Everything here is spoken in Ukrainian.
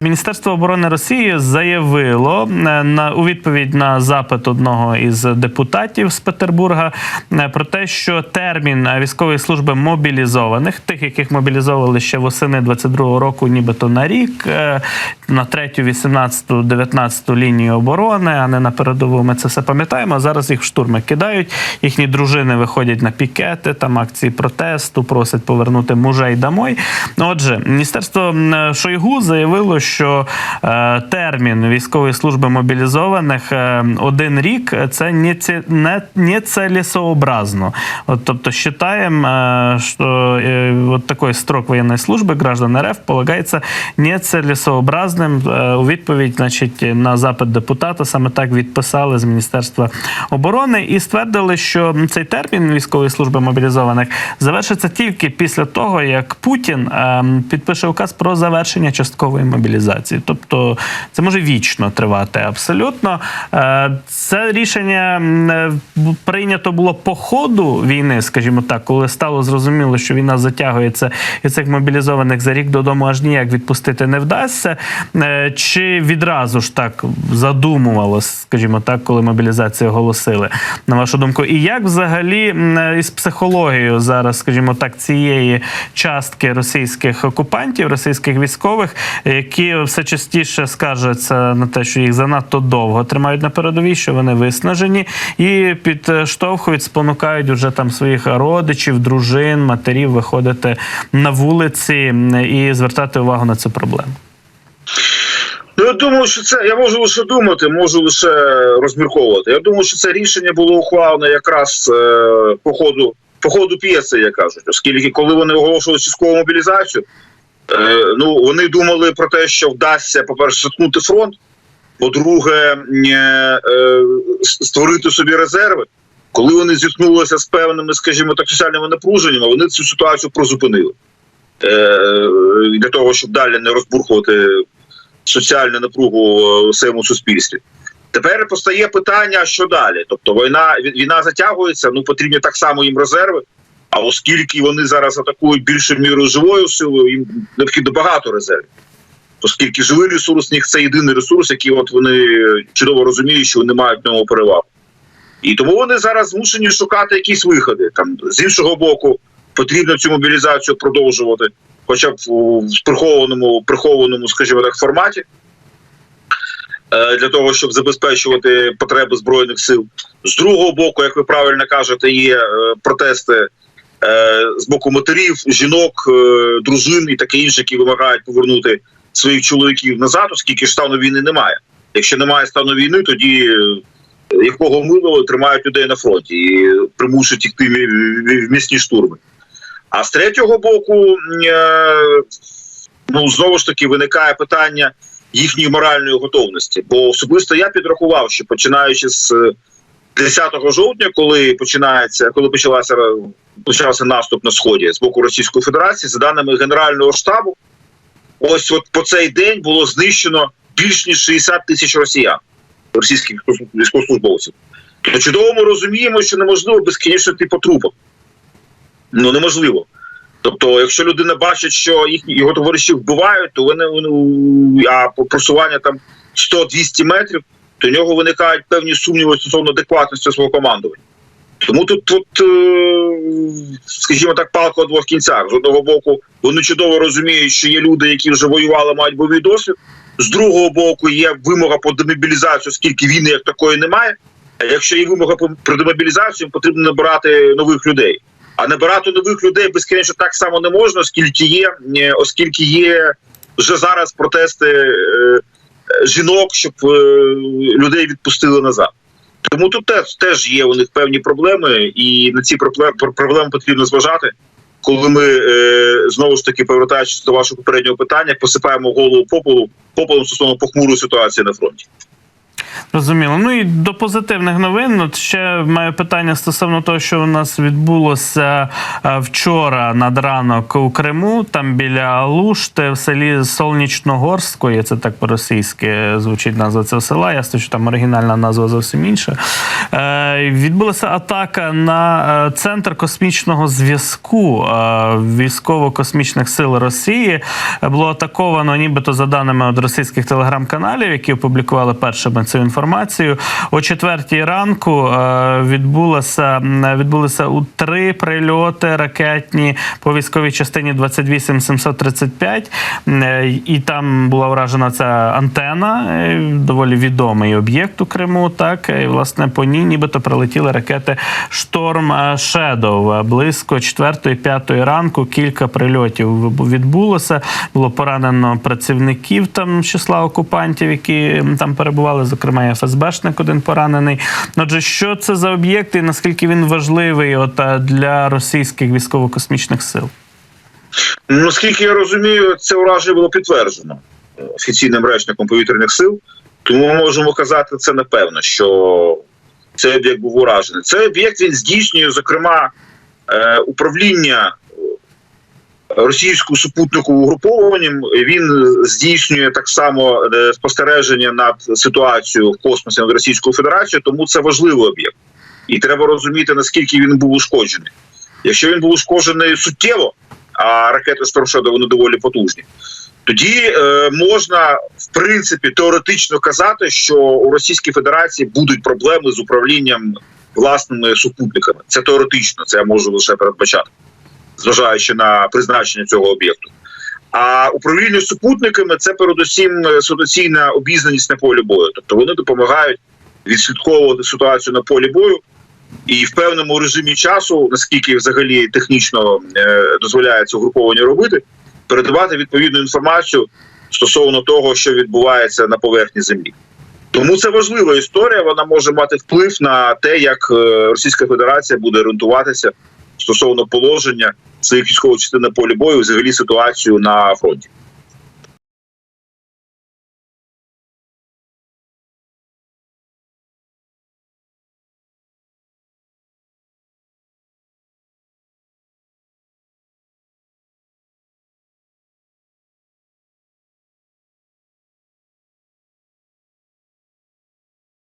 Міністерство оборони Росії заявило е, на у відповідь на запит одного із депутатів з Петербурга е, про те, що термін е, військової служби мобілізованих, тих, яких мобілізовували ще восени 22-го року, нібито на рік, на третю, 18, 19 лінію оборони, а не на передову. Ми це все пам'ятаємо. Зараз їх в штурми кидають. Їхні дружини виходять на пікети, там акції протесту, просять повернути мужей домой. Отже, міністерство Шойгу заявило, що е, термін військової служби мобілізованих е, один рік це не, не, не целесообразно. От, тобто, считаем, е, що вот такой строк воєнної служби граждан РФ полагається нецелесообразним. У відповідь, значить, на запит депутата саме так відписали з Міністерства оборони і ствердили, що цей термін військової служби мобілізованих завершиться тільки після того, як Путін е, підпише указ про завершення часткової мобілізації. Тобто це може вічно тривати абсолютно. Е, Це рішення е, прийнято було по ходу війни, скажімо так, коли стало зрозуміло, що війна затягується і цих мобілізованих за рік додому аж ніяк відпустити не вдасться. Е, Чи відразу ж так задумувалось, скажімо так, коли мобілізацію оголосили, на вашу думку? І як взагалі із психологією зараз, скажімо так, цієї частки російських окупантів, російських військових, які все частіше скаржаться на те, що їх занадто довго тримають на передовій, що вони виснажені, і підштовхують, спонукають уже там своїх родичів, дружин, матерів виходити на вулиці і звертати увагу на цю проблему. Ну, я думаю, що це я можу лише думати, можу лише розмірковувати. Я думаю, що це рішення було ухвалене якраз е, по ходу по ходу п'єси, як кажуть, оскільки коли вони оголошували часткову мобілізацію, ну вони думали про те, що вдасться, по-перше, заткнути фронт, по-друге, е, е, створити собі резерви. Коли вони зіткнулися з певними, скажімо так, соціальними напруженнями, вони цю ситуацію прозупинили е, для того, щоб далі не розбурхувати соціальну напругу е, у своєму суспільстві. Тепер постає питання, що далі. Тобто війна війна затягується, ну потрібні так само їм резерви. А оскільки вони зараз атакують більшою мірою живою силою, їм необхідно багато резервів. Оскільки живий ресурс них це єдиний ресурс, який от вони чудово розуміють, що вони мають в ньому перевагу. І тому вони зараз змушені шукати якісь виходи. Там з іншого боку, потрібно цю мобілізацію продовжувати, хоча б у прихованому, прихованому, скажімо так, форматі. е, Для того щоб забезпечувати потреби збройних сил, з другого боку, як ви правильно кажете, є е, протести з боку матерів, жінок, е, дружин і таке інше, які вимагають повернути своїх чоловіків назад, оскільки ж стану війни немає. Якщо немає стану війни, тоді е, якого милого тримають людей на фронті і примушують йти в- місні штурми. А з третього боку, е, ну знову ж таки виникає питання їхньої моральної готовності. Бо особисто я підрахував, що починаючи з е, 10 жовтня, коли починається, коли почалася почався наступ на сході з боку Російської Федерації, за даними Генерального штабу, ось от по цей день було знищено більш ніж 60 тисяч росіян, російських військовослужбовців. Ми чудово ми розуміємо, що неможливо безкінечно йти по трупах. Ну неможливо. Тобто, якщо людина бачить, що їхні його товариші вбивають, то вони, вони а просування там 100-200 метрів, то в нього виникають певні сумніви стосовно адекватності свого командування. Тому тут, тут е, скажімо так, палка у двох кінцях. З одного боку, вони чудово розуміють, що є люди, які вже воювали, мають бойовий досвід. З другого боку, є вимога по демобілізацію, оскільки війни як такої немає. А якщо є вимога про демобілізацію, потрібно набирати нових людей. А набирати нових людей безкінечно так само не можна, оскільки є, е, оскільки є вже зараз протести е, жінок, щоб е, людей відпустили назад. Тому тут теж, теж є у них певні проблеми, і на ці проблеми, потрібно зважати. Коли ми е, знову ж таки повертаючись до вашого попереднього питання, посипаємо голову попелу попелом стосовно похмурої ситуації на фронті. Розуміло. Ну і до позитивних новин. От ще маю питання стосовно того, що у нас відбулося е, вчора над ранок у Криму, там біля Алушти, в селі Солнічногорської, це так по-російськи звучить назва цього села. Ясно, що там оригінальна назва зовсім інша. Е, Відбулася атака на е, центр космічного зв'язку військово-космічних сил Росії. Було атаковано, нібито за даними від російських телеграм-каналів, які опублікували першими цю інформацію. О четвертій ранку е, відбулося відбулися у три прильоти ракетні по військовій частині 28 735. Е, І там була вражена ця антена, е, доволі відомий об'єкт у Криму. Так і власне по ній нібито прилетіли ракети Шторм Шедов. Близько 4-5 ранку кілька прильотів відбулося. Було поранено працівників там числа окупантів, які там перебували, зокрема і ФСБшник один поранений. Отже, що це за об'єкт і наскільки він важливий от е, для російських військово-космічних сил? Ну, Наскільки я розумію, це ураження було підтверджено е, офіційним речником повітряних сил. Тому ми можемо казати це напевно, що цей об'єкт був уражений. Цей об'єкт він здійснює, зокрема, е, управління російською супутниковим угрупованням. Він здійснює так само е, спостереження над ситуацією в космосі над Російською Федерацією, тому це важливий об'єкт. І треба розуміти, наскільки він був ушкоджений. Якщо він був ушкоджений суттєво, а ракети Штормшеда вони доволі потужні. Тоді е, можна в принципі теоретично казати, що у Російській Федерації будуть проблеми з управлінням власними супутниками. Це теоретично, це я можу лише передбачати, зважаючи на призначення цього об'єкту. А управління супутниками це передусім е, ситуаційна обізнаність на полі бою. Тобто вони допомагають відслідковувати ситуацію на полі бою і в певному режимі часу, наскільки взагалі технічно е, дозволяється угруповані робити, передавати відповідну інформацію стосовно того, що відбувається на поверхні землі. Тому це важлива історія. Вона може мати вплив на те, як е, Російська Федерація буде орієнтуватися стосовно положення своїх військових частин на полі бою, взагалі ситуацію на фронті.